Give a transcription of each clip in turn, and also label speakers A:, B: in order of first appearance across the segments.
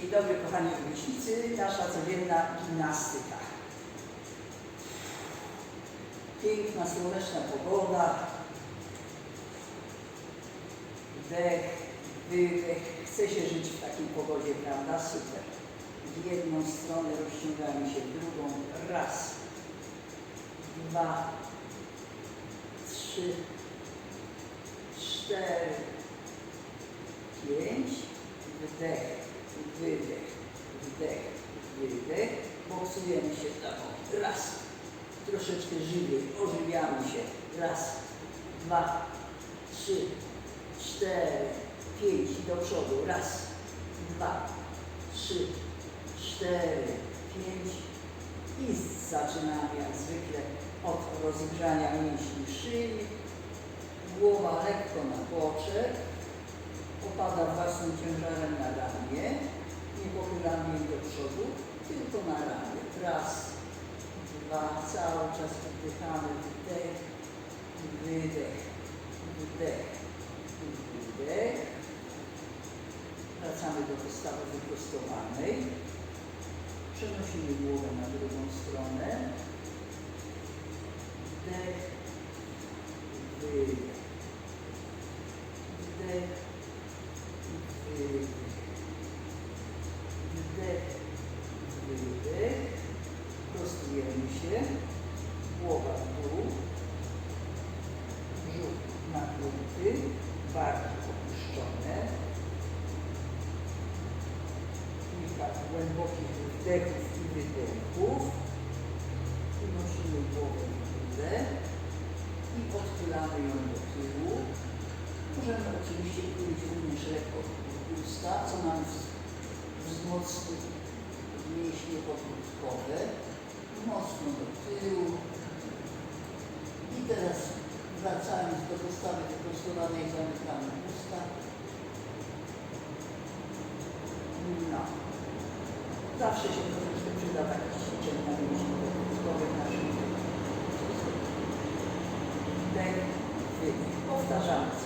A: Dzień dobry kochani rówieśnicy, nasza codzienna gimnastyka. Piękna, słoneczna pogoda. Wdech, wydech. Chce się żyć w takiej pogodzie, prawda? Super. W jedną stronę rozciągamy się, w drugą. Raz, dwa, trzy, cztery, pięć. Wdech, wydech, wdech, wydech. Boksujemy się w taką. Raz. Troszeczkę żywiej. Ożywiamy się. Raz, dwa, trzy, cztery, pięć. Do przodu. Raz, dwa, trzy, cztery, pięć. I zaczynamy jak zwykle od rozgrzania mięśni szyi. Głowa lekko na boczek. Opada własnym ciężarem na ramię. Nie pochylamy jej do przodu, tylko na ramię. Raz, dwa, cały czas wdychamy. Wdech, wydech, wdech, wydech. Wracamy do postawy wyprostowanej. Przenosimy głowę na drugą stronę. Wdech, wydech. Wracając do postawy wyprostowanej, zamykamy usta. No. Zawsze się troszeczkę przyda takie ćwiczenie na mięśnie podbródkowe naszym Wdech, wydech. Powtarzamy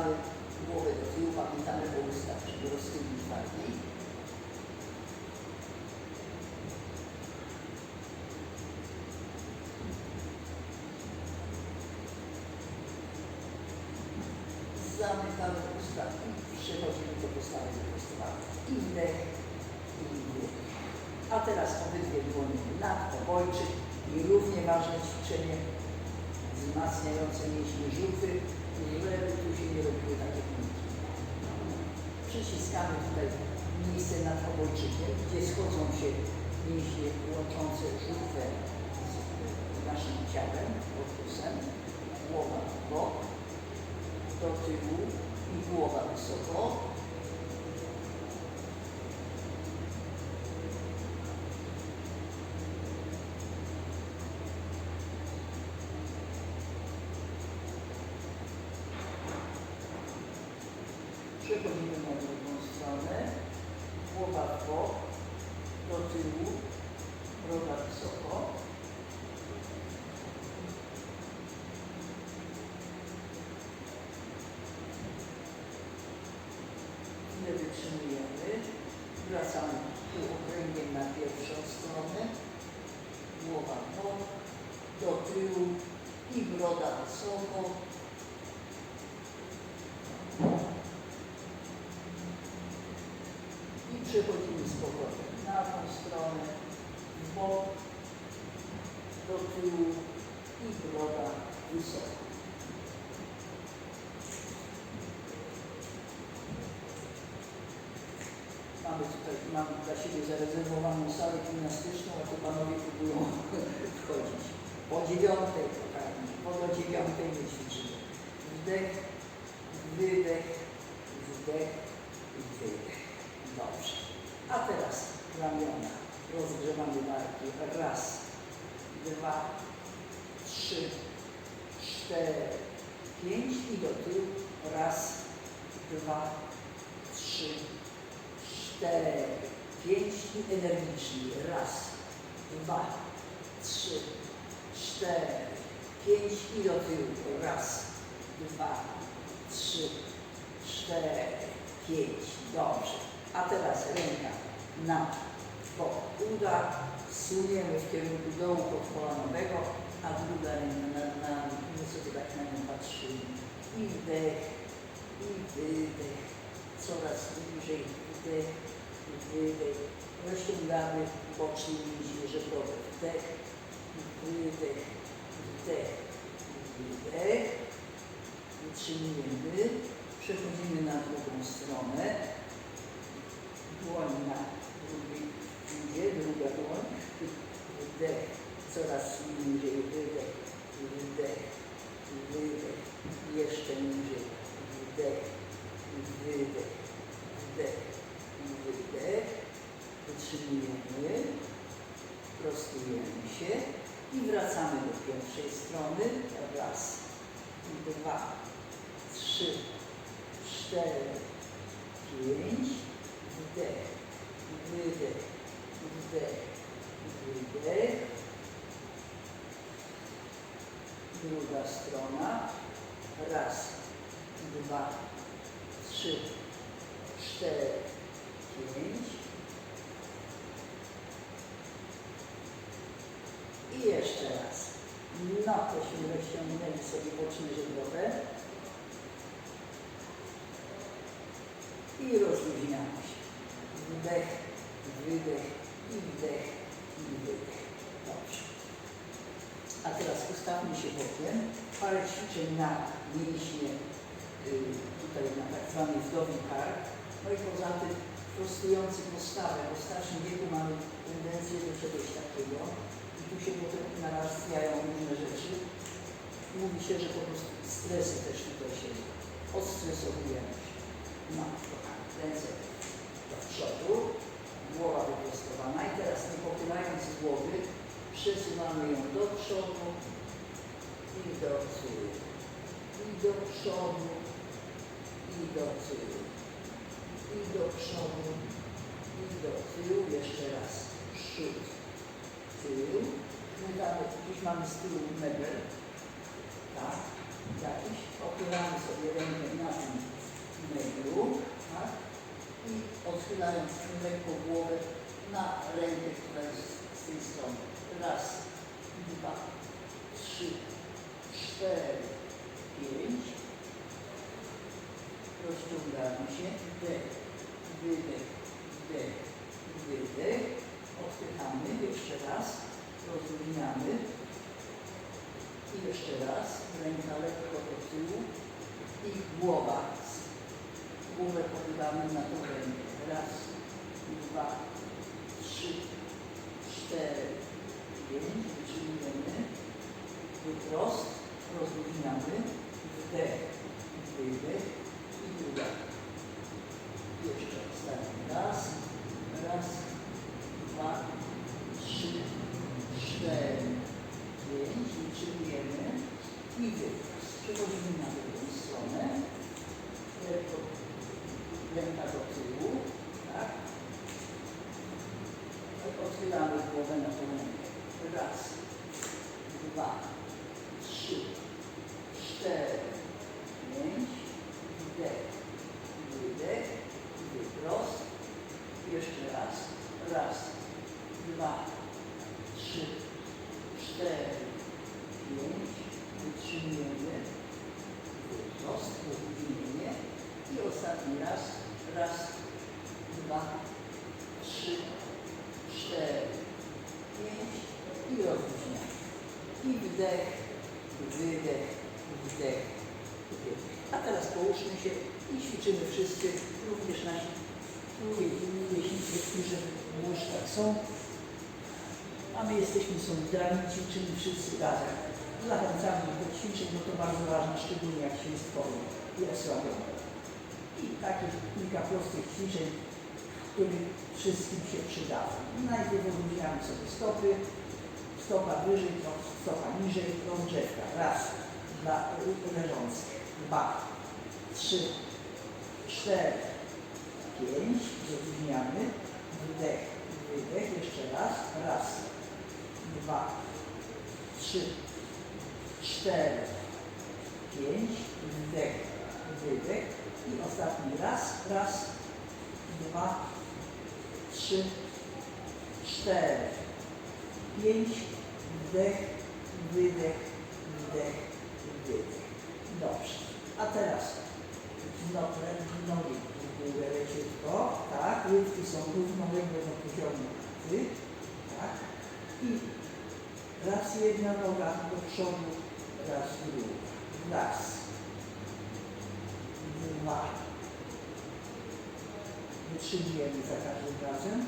A: odchylamy głowę do tyłu. Pamiętamy o ustach, żeby rozchylić bardziej. Zamykamy usta i przechodzimy do postawy wyprostowanej. I wdech, i wydech. A teraz obydwie dłonie nad obojczyk i równie ważne ćwiczenie wzmacniające mięśnie żuchwy, żeby tu się nie robiły takie punki. Przyciskamy tutaj miejsce nad obojczykiem, gdzie schodzą się mięśnie łączące żuchwę z naszym ciałem, korpusem, głowa w bok, do tyłu i głowa wysoko. Przechodzimy na drugą stronę. Głowa w bok, do tyłu, broda wysoko. tu i droga wysoka. Mamy tutaj, mamy dla siebie zarezerwowaną salę gimnastyczną, a tu panowie próbują wchodzić. Po dziewiątej, po do dziewiątej nie ćwiczymy. Wdech, i energicznie. Raz, dwa, trzy, cztery, pięć i do tyłu. Raz, dwa, trzy, cztery, pięć. Dobrze. A teraz ręka na bok uda. Suniemy w kierunku dołu podkolanowego, a druga ręka na, na, my sobie tak na nią patrzymy. I wdech, i wydech. Coraz bliżej wdech, wydech. Rozciągamy boczne mięśnie żebrowe. Wdech, wydech, wdech, wydech. Utrzymujemy. Przechodzimy na drugą stronę. Dłoń na drugiej druga dłoń. Wdech, coraz niżej, wydech, I jeszcze raz. No tośmy rozciągnęli sobie boczne żebrowe. I rozluźniamy się. Wdech, wydech i wdech i wydech. Dobrze. A teraz ustawmy się bokiem. Parę ćwiczeń na mięśnie y, tutaj na tak zwany wdowi kark. No i poza tym prostujący postawę, bo w starszym wieku mamy tendencję do czegoś takiego i tu się potem narazjają różne rzeczy. Mówi się, że po prostu stresy też tutaj się odstresowujemy. No, kochani, ręce do przodu, głowa wyprostowana i teraz nie pochylając głowy, przesuwamy ją do przodu i do tyłu, i do przodu, i do tyłu, i do przodu, i do tyłu, jeszcze raz, przód, tył, my mamy, gdzieś mamy z tyłu mebel, tak, jakiś, opieramy sobie rękę na tym meblu, tak, i odchylając lekko głowę na rękę, która jest z tej strony. Raz, dwa, trzy, cztery, pięć. Rozciągamy się. Wdech, wydech, wdech, wydech. Odpychamy. Jeszcze raz. Rozluźniamy. I jeszcze raz. Ręka lekko do tyłu. I głowa. Głowę pochylamy na tą rękę. Raz, dwa, trzy, cztery, pięć. Wytrzymujemy. Wyprost. Rozluźniamy. Wdech, wydech i druga. Jeszcze ostatni raz. Raz, połóżmy się i ćwiczymy wszyscy, również nasi jeśli niektórzy w łóżkach są, a my jesteśmy solidarni, ćwiczymy wszyscy razem. Zachęcamy do ćwiczeń, bo to bardzo ważne, szczególnie jak się jest i osłabiony. I takich kilka prostych ćwiczeń, które wszystkim się przydadzą. Najpierw rozluźniamy sobie stopy, stopa wyżej, stopa niżej, rozgrzewka. Raz, dla leżących, dwa, trzy, cztery, pięć, rozluźniamy, wdech, wydech, jeszcze raz, raz, dwa, trzy, cztery, pięć, wdech, wydech i ostatni raz, raz, dwa, trzy, cztery, pięć, wdech, wydech, wdech, wydech. Dobrze. A teraz nogi, nogi leciutko, tak, łydki są równoległe do poziomu wy, tak, i raz jedna noga do przodu, raz druga, raz, dwa, wytrzymujemy za każdym razem,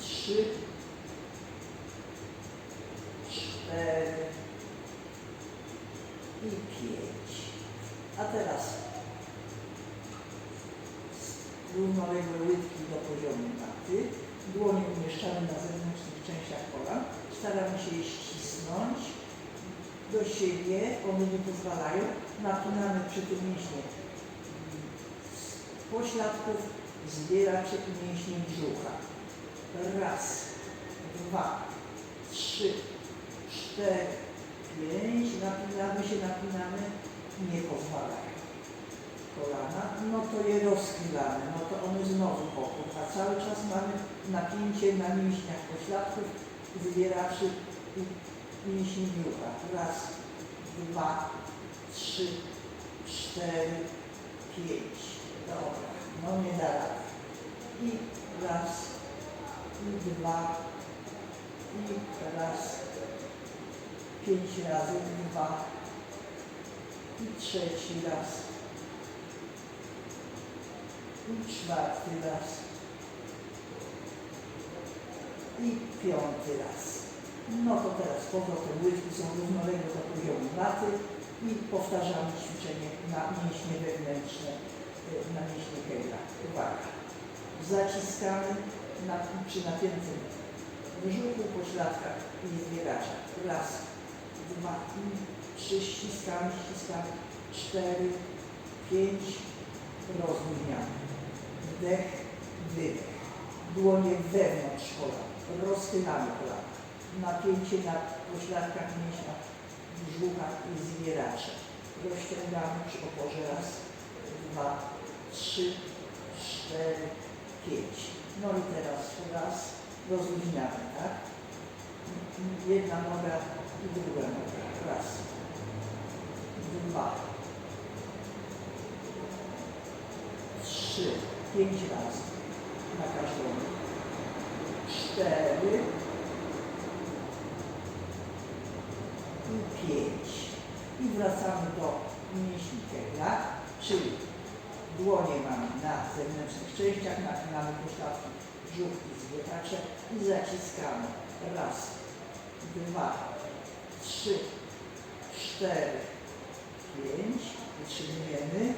A: trzy, cztery. I pięć. A teraz równoległe łydki do poziomu maty. Dłonie umieszczamy na zewnętrznych częściach kolan. Staramy się je ścisnąć do siebie. One nie pozwalają. Napinamy przy tym mięśnie z pośladków, zbieraczy i mięśnie brzucha. Raz, dwa, trzy, cztery, pięć. Napinamy się, napinamy. Nie pozwalają kolana, no to je rozchylamy, no to one znowu popór, a cały czas mamy napięcie na mięśniach pośladków, zbieraczy i mięśni brzucha. Raz, dwa, trzy, cztery, pięć. Dobra, no nie da rady. I raz, i dwa, i raz, pięć razy, dwa, i trzeci raz. I czwarty raz. I piąty raz. No to teraz powrotem łydki są równoległe do poziomu maty i powtarzamy ćwiczenie na mięśnie wewnętrzne, y, na mięśnie kejla. Uwaga. Zaciskamy na, przy napiętym brzuchu, pośladkach i zbieraczach. Raz, dwa, trzy, ściskamy, ściskamy, cztery, pięć, rozluźniamy. Wdech, wydech. Dłonie wewnątrz kolan. Rozchylamy kolana. Napięcie na pośladkach, mięśniach, brzuchach i zbieracze. Rozciągamy przy oporze raz, dwa, trzy, cztery, pięć. No i teraz raz, rozluźniamy, tak? Jedna noga i druga noga. Raz, dwa, trzy, pięć razy na każdą. Cztery i pięć. I wracamy do mięśni kegla, czyli dłonie mamy na zewnętrznych częściach, napinamy pośladki, brzuch i zbieracze i zaciskamy. Raz, dwa, trzy, cztery, pięć. Wytrzymujemy.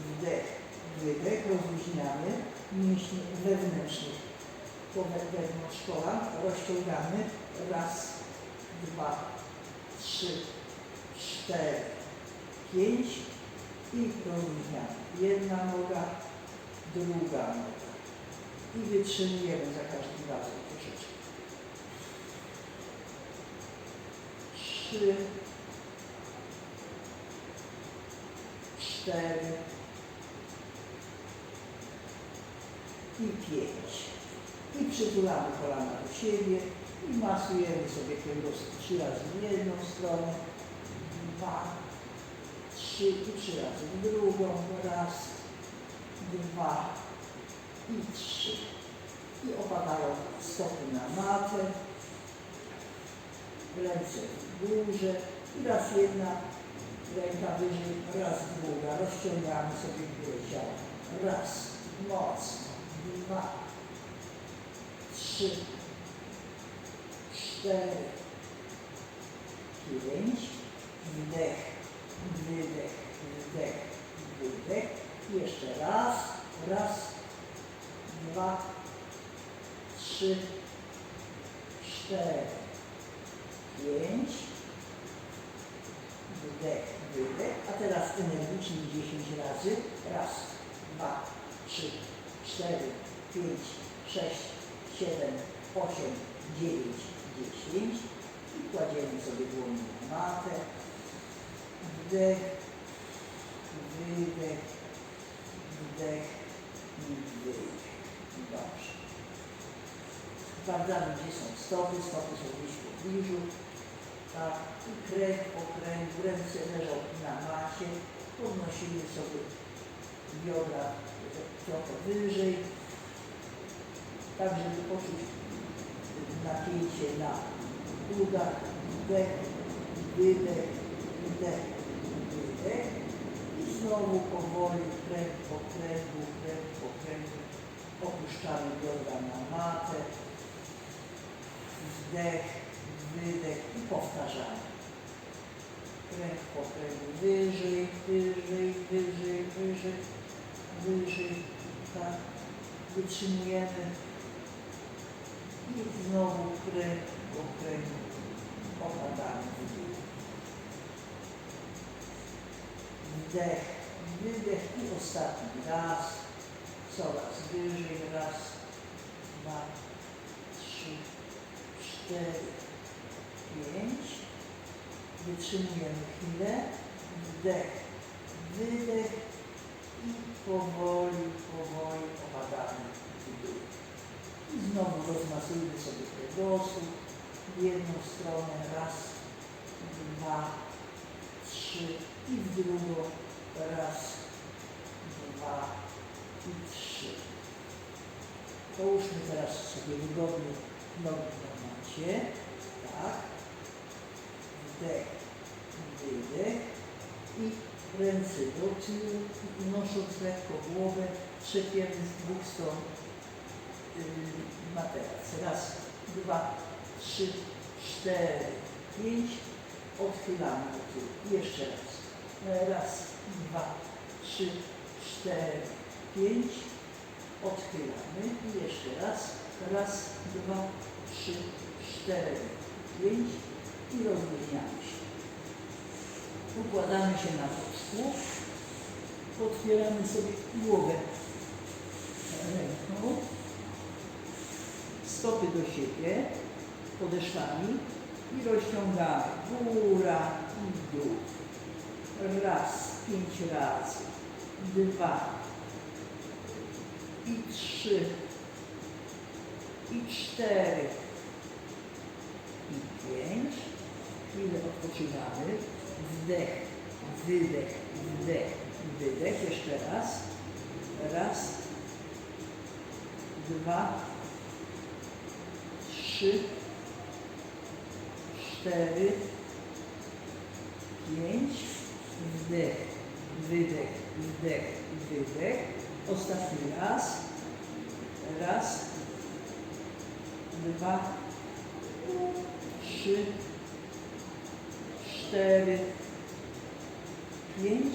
A: Wdech, wydech, rozluźniamy mięśnie wewnętrznych. Wewnątrz kolan rozciągamy. Raz, dwa, trzy, cztery, pięć i rozluźniamy. Jedna noga, druga noga. I wytrzymujemy za każdym razem troszeczkę. Trzy, cztery i pięć. I przytulamy kolana do siebie i masujemy sobie kręgosłup trzy razy w jedną stronę, dwa, trzy i trzy razy w drugą, raz, dwa i trzy. I opadają stopy na matę, ręce w górze i raz jedna ręka wyżej, raz druga, rozciągamy sobie górę ciała. Raz, mocno, dwa, trzy, cztery, pięć, wdech, wydech, wdech, wydech. Jeszcze raz, raz, dwa, trzy, cztery, pięć, wdech, wydech. A teraz energicznie 10 razy. Raz, dwa, trzy, cztery, pięć, sześć, siedem, osiem, dziewięć, dziesięć. I kładziemy sobie dłonie na matę. Wdech, wydech, wdech i wydech. Dobrze. Sprawdzamy, gdzie są stopy. Stopy są gdzieś w pobliżu. Tak. I kręg po kręgu. Ręce leżą na macie. Podnosimy sobie biodra trochę wyżej. Tak, żeby poczuć napięcie na udach. Wdech, wydech, wdech, wydech. I znowu powoli kręg po kręgu, kręg po kręgu. Opuszczamy biodra na matę. Wdech, wydech i powtarzamy. Kręg po kręgu, wyżej, wyżej, wyżej, wyżej, wyżej, tak. Wytrzymujemy. I znowu kręg po kręgu, opadamy. Wdech, wydech i ostatni raz. Coraz wyżej, raz, dwa, trzy, cztery, pięć. Wytrzymujemy chwilę. Wdech, wydech i powoli, powoli opadamy w dół. I znowu rozmasujmy sobie kręgosłup w jedną stronę. Raz, dwa, trzy i w drugą. Raz, dwa i trzy. Połóżmy teraz sobie wygodnie nogi na macie. Tak. Wdech, ręce do tyłu, unosząc lekko głowę, trzepiemy z dwóch stron yy, materac. Raz, dwa, trzy, cztery, pięć. Odchylamy do tyłu. Jeszcze raz. Raz, dwa, trzy, cztery, pięć. Odchylamy i jeszcze raz. Raz, dwa, trzy, cztery, pięć i rozluźniamy się. Układamy się na wózku. Otwieramy sobie głowę ręką. Stopy do siebie podeszwami i rozciągamy. Góra i dół. Raz, pięć razy. Dwa i trzy i cztery i pięć. Chwilę odpoczywamy. Wdech, wydech, wdech, wydech. Jeszcze raz. Raz, dwa, trzy, cztery, pięć. Wdech, wydech, wdech, wydech. Ostatni raz. Raz, dwa, trzy, cztery, pięć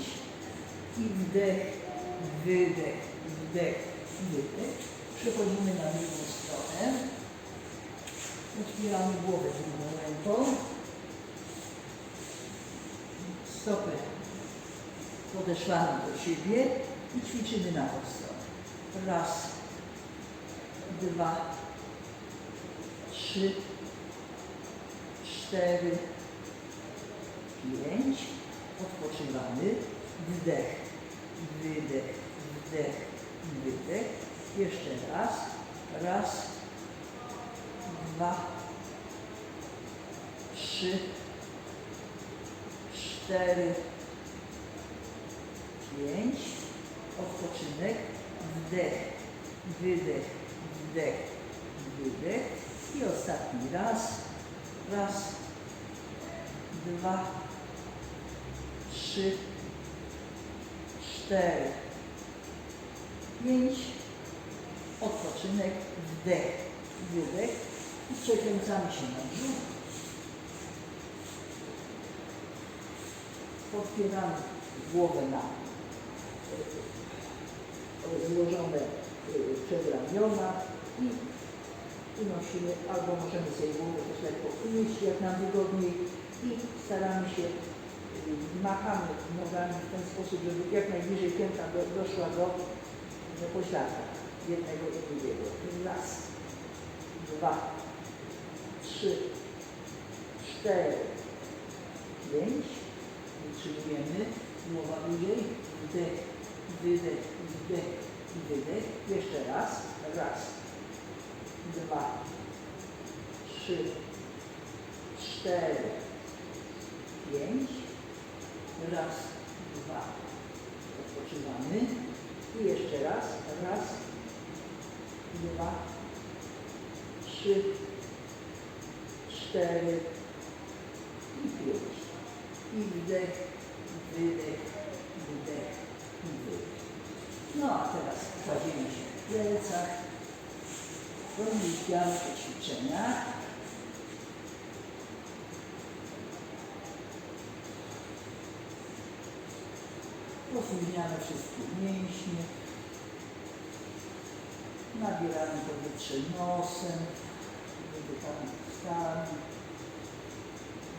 A: i wdech, wydech, wdech, wydech. Przechodzimy na drugą stronę. Otwieramy głowę drugą ręką. Stopy podeszwamy do siebie i ćwiczymy na tą stronę. Raz, dwa, trzy, cztery, pięć. Odpoczywamy. Wdech, wydech, wdech, wydech. Jeszcze raz. Raz, dwa, trzy, cztery, pięć. Odpoczynek. Wdech, wydech, wdech, wydech. I ostatni raz. Raz, dwa, trzy, cztery, pięć. Odpoczynek, wdech, wydech. I przekręcamy się na brzuch. Podpieramy głowę na złożone e, przedramiona i unosimy, albo możemy sobie głowę też lekko unieść, jak nam wygodniej i staramy się, y, machamy nogami w ten sposób, żeby jak najbliżej pięta do, doszła do, do pośladka jednego i drugiego. Raz, dwa, trzy, cztery, pięć. Utrzymujemy, głowa wyżej, wdech, wydech, wdech wydech. Jeszcze raz, raz, dwa, trzy, cztery, pięć. Raz, dwa. Odpoczywamy. I jeszcze raz. Raz, dwa, trzy, cztery i pięć. I wdech, wydech, wdech wydech. No a teraz kładziemy się w plecach. Rozliczamy te ćwiczenia. Rozluźniamy wszystkie mięśnie. Nabieramy powietrze nosem. Wydychamy ustami.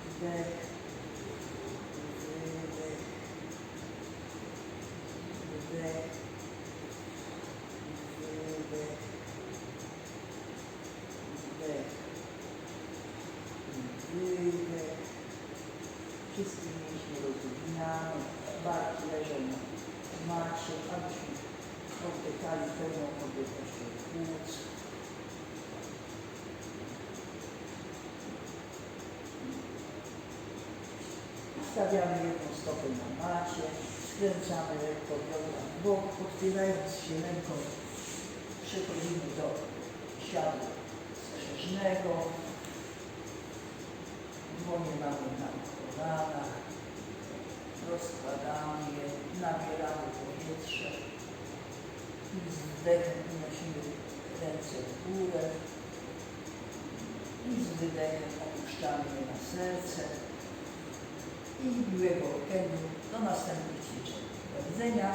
A: Wdech. Wydech. Wdech. Stawiamy jedną stopę na macie, skręcamy lekko biodra w bok, otwierając się ręką przechodzimy do siadu skrzyżnego. Dłonie mamy na kolanach, rozkładamy je, nabieramy powietrze. I z wdechem unosimy ręce w górę. I z wydechem opuszczamy je na serce i miłego weekendu do następnych ćwiczeń. Do widzenia.